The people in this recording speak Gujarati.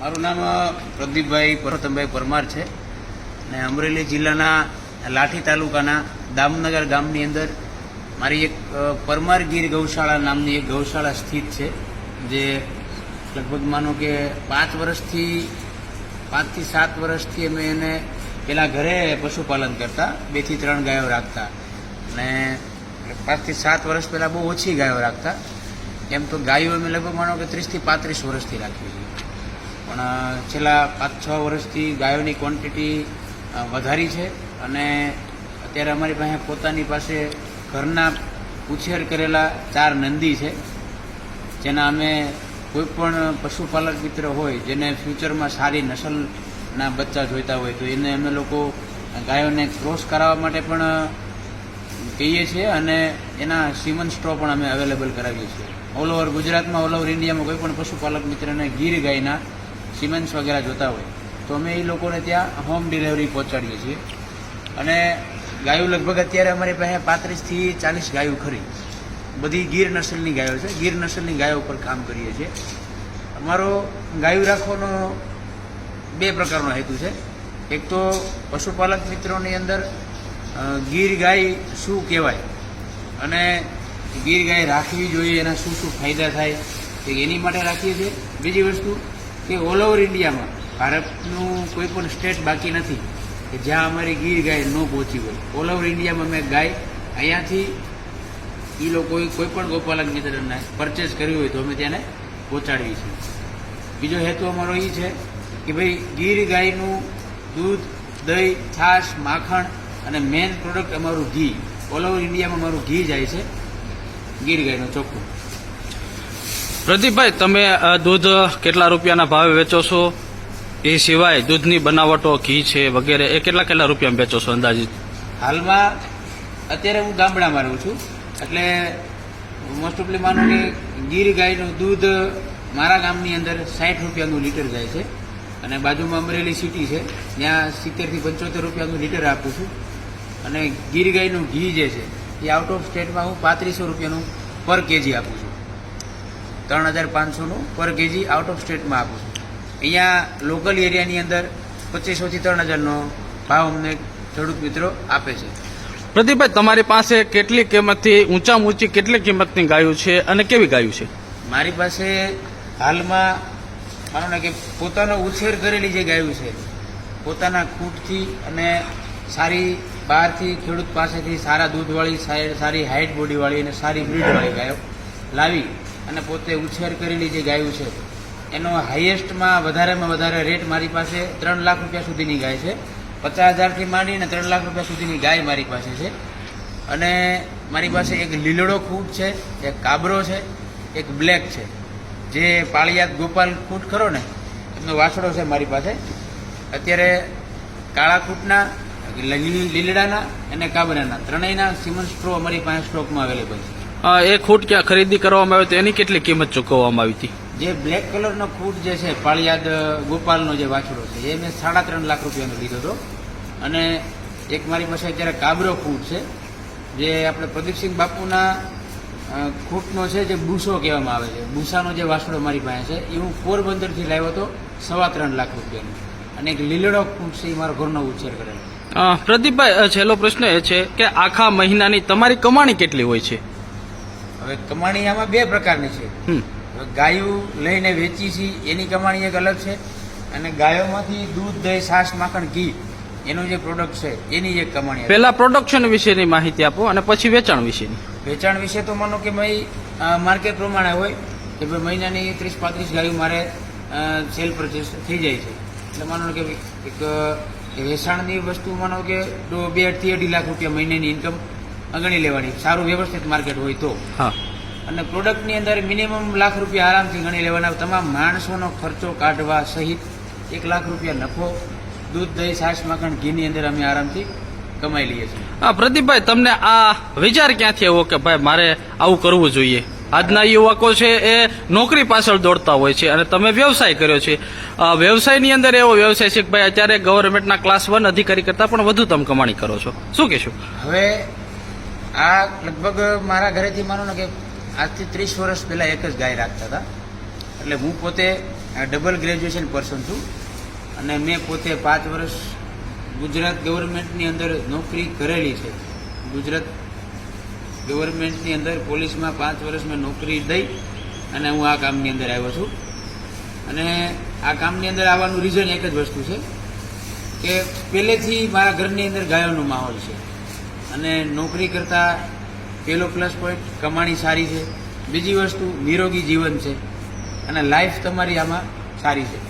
મારું નામ પ્રદીપભાઈ પરોતમભાઈ પરમાર છે. અને અમરેલી જિલ્લાના લાઠી તાલુકાના દામનગર ગામની અંદર મારી એક પરમાર ગીર ગૌશાળા નામની એક ગૌશાળા સ્થિત છે, જે લગભગ માનો કે પાંચ વર્ષથી, પાંચથી સાત વર્ષથી અમે એને પેલા ઘરે પશુપાલન કરતા, બેથી ત્રણ ગાયો રાખતા. અને પાંચથી સાત વર્ષ પહેલાં બહુ ઓછી ગાયો રાખતા. એમ તો ગાયો અમે લગભગ માનો કે ત્રીસથી પાંત્રીસ વર્ષથી રાખીએ છીએ. પણ છેલ્લા પાંચ છ વર્ષથી ગાયોની ક્વોન્ટિટી વધારી છે અને અત્યારે અમારી પાસે પોતાની પાસે ઘરના ઉછેર કરેલા ચાર નંદી છે, જેના અમે કોઈ પણ પશુપાલક મિત્ર હોય, જેને ફ્યુચરમાં સારી નસલના બચ્ચા જોઈતા હોય, તો એને અમે લોકો ગાયોને ક્રોસ કરાવવા માટે પણ કહીએ છીએ અને એના સીમન સ્ટ્રો પણ અમે અવેલેબલ કરાવીએ છીએ. ઓલ ઓવર ગુજરાતમાં ઓલ ઓવર ઇન્ડિયામાં કોઈ પણ પશુપાલક મિત્રને ગીર ગાયના સિમેન્ટ્સ વગેરે જોતા હોય, તો અમે એ લોકોને ત્યાં હોમ ડિલિવરી પહોંચાડીએ છીએ. અને ગાયો લગભગ અત્યારે અમારી પાસે પાંત્રીસથી ચાલીસ ગાયો ખરી. બધી ગીર નસલની ગાયો છે. ગીર નસલની ગાયો ઉપર કામ કરીએ છીએ. અમારો ગાયું રાખવાનો બે પ્રકારનો હેતુ છે. એક તો પશુપાલક મિત્રોની અંદર ગીર ગાય શું કહેવાય અને ગીર ગાય રાખવી જોઈએ એના શું શું ફાયદા થાય તે એની માટે રાખીએ છીએ. બીજી વસ્તુ કે ઓલ ઓવર ઇન્ડિયામાં ભારતનું કોઈ પણ સ્ટેટ બાકી નથી કે જ્યાં અમારી ગીર ગાય ન પહોંચી હોય. ઓલ ઓવર ઇન્ડિયામાં મેં ગાય, અહીંયાથી એ લોકોએ કોઈ પણ ગોપાલક મિત્રને પરચેસ કર્યું હોય તો અમે તેને પહોંચાડીએ છીએ. બીજો હેતુ અમારો એ છે કે ભાઈ, ગીર ગાયનું દૂધ, દહીં, છાશ, માખણ અને મેન પ્રોડક્ટ અમારું ઘી. ઓલ ઓવર ઇન્ડિયામાં અમારું ઘી જાય છે ગીર ગાયનું ચોખ્ખું. પ્રદીપભાઈ, તમે દૂધ કેટલા રૂપિયાના ભાવે વેચો છો? એ સિવાય દૂધની બનાવટો, ઘી છે વગેરે, એ કેટલા કેટલા રૂપિયામાં વેચો છો અંદાજિત? હાલમાં અત્યારે હું ગામડામાં રહું છું, એટલે મોસ્ટ ઓફલી માનો કે ગીર ગાયનું દૂધ મારા ગામની અંદર સાઠ રૂપિયાનું લીટર જાય છે અને બાજુમાં અમરેલી સિટી છે, ત્યાં સિત્તેરથી પંચોતેર રૂપિયાનું લીટર આપું છું. અને ગીર ગાયનું ઘી જે છે, એ આઉટ ઓફ સ્ટેટમાં હું પાંત્રીસો રૂપિયાનું પર કેજી આપું છું. ત્રણ હજાર પાંચસોનું પર કેજી આઉટ ઓફ સ્ટેટમાં આપું છું. અહીંયા લોકલ એરિયાની અંદર પચીસોથી ત્રણ હજારનો ભાવ અમને ખેડૂત મિત્રો આપે છે. પ્રદીપભાઈ તમારી પાસે કેટલી કિંમતથી ઊંચામાં ઊંચી કેટલી કિંમતની ગાયો છે અને કેવી ગાયું છે? મારી પાસે હાલમાં માનો ને કે પોતાનો ઉછેર કરેલી જે ગાયો છે પોતાના ખૂટથી અને સારી બહારથી ખેડૂત પાસેથી સારા દૂધવાળી સારી હાઇટ બોડીવાળી અને સારી બ્રીડવાળી ગાયો લાવી અને પોતે ઉછેર કરેલી જે ગાયો છે, એનો હાઈએસ્ટમાં વધારેમાં વધારે રેટ મારી પાસે ત્રણ લાખ રૂપિયા સુધીની ગાય છે. પચાસ હજારથી માંડીને ત્રણ લાખ રૂપિયા સુધીની ગાય મારી પાસે છે. અને મારી પાસે એક લીલડો ખૂંટ છે, એક કાબરો છે, એક બ્લેક છે. જે પાળિયાદ ગોપાલ કૂટ ખરો ને, એમનો વાછડો છે મારી પાસે. અત્યારે કાળા કૂટના લીલડાના અને કાબરાના, ત્રણેયના સિમન સ્ટ્રો અમારી પાસે સ્ટોકમાં અવેલેબલ છે. એ ખૂટ ક્યાં ખરીદી કરવામાં આવી તો એની કેટલી કિંમત ચૂકવવામાં આવી હતી? જે બ્લેક કલરનો ખૂટ જે છે પાળિયાદ ગોપાલનો જે વાછડો છે એ મેં સાડા ત્રણ લાખ રૂપિયાનો લીધો હતો. અને એક મારી પાસે અત્યારે કાબરો ખૂટ છે જે આપણે પ્રદીપસિંહ બાપુના ખૂટનો છે જે બુસો કહેવામાં આવે છે. બુસાનો જે વાસડો મારી પાસે છે એ હું પોરબંદરથી લાવ્યો હતો સવા ત્રણ લાખ રૂપિયાનો. અને એક લીલડો ખૂટ છે એ મારો ઘરનો ઉછેર કરેલો. પ્રદીપભાઈ છેલ્લો પ્રશ્ન એ છે કે આખા મહિનાની તમારી કમાણી કેટલી હોય છે? હવે કમાણી આમાં બે પ્રકારની છે. હવે ગાયું લઈને વેચી છે એની કમાણી એક અલગ છે અને ગાયોમાંથી દૂધ દહીં છાશ માખણ ઘી એનું જે પ્રોડક્ટ છે એની એક કમાણી. પહેલા પ્રોડક્શન વિશેની માહિતી આપો અને પછી વેચાણ વિશેની. વેચાણ વિશે તો માનો કે ભાઈ માર્કેટ પ્રમાણે હોય કે ભાઈ મહિનાની ત્રીસ પાંત્રીસ ગાયો મારે સેલ પરચેસ થઈ જાય છે. એટલે માનો કે એક વેચાણની વસ્તુ માનો કે બે અઢથી અઢી લાખ રૂપિયા મહિનાની ઇન્કમ ગણી લેવાની. સારું વ્યવસ્થિત માર્કેટ હોય તો. હા. અને પ્રોડક્ટની અંદર મિનિમમ લાખ રૂપિયા આરામથી ગણી લેવાના. તમામ માણસોનો ખર્ચો કાઢવા સહિત એક લાખ રૂપિયા નફો. દૂધ દહીં છાશ માખણ ઘીની અંદર અમે આરામથી કમાઈ લઈએ છીએ. હા પ્રદીપભાઈ તમને આ વિચાર ક્યાંથી આવ્યો કે ભાઈ મારે આવું કરવું જોઈએ? આજના યુવકો છે એ નોકરી પાછળ દોડતા હોય છે અને તમે વ્યવસાય કર્યો છે. વ્યવસાયની અંદર એવો વ્યવસાય છે કે ભાઈ અત્યારે ગવર્મેન્ટના ક્લાસ વન અધિકારી કરતાં પણ વધુ તમે કમાણી કરો છો. શું કહેશો? હવે આ લગભગ મારા ઘરેથી માનો ને કે આજથી ત્રીસ વર્ષ પહેલાં એક જ ગાય રાખતા હતા. એટલે હું પોતે ડબલ ગ્રેજ્યુએશન પર્સન છું અને મેં પોતે પાંચ વર્ષ ગુજરાત ગવર્મેન્ટની અંદર નોકરી કરેલી છે. ગુજરાત ગવર્મેન્ટની અંદર પોલીસમાં પાંચ વર્ષ મેં નોકરી દઈ અને હું આ કામની અંદર આવ્યો છું. અને આ કામની અંદર આવવાનું રીઝન એક જ વસ્તુ છે કે પહેલેથી મારા ઘરની અંદર ગાયોનો માહોલ છે. અને નોકરી કરતાં પહેલો પ્લસ પોઈન્ટ કમાણી સારી છે. બીજી વસ્તુ, નિરોગી જીવન છે. અને લાઈફ તમારી આમાં સારી છે.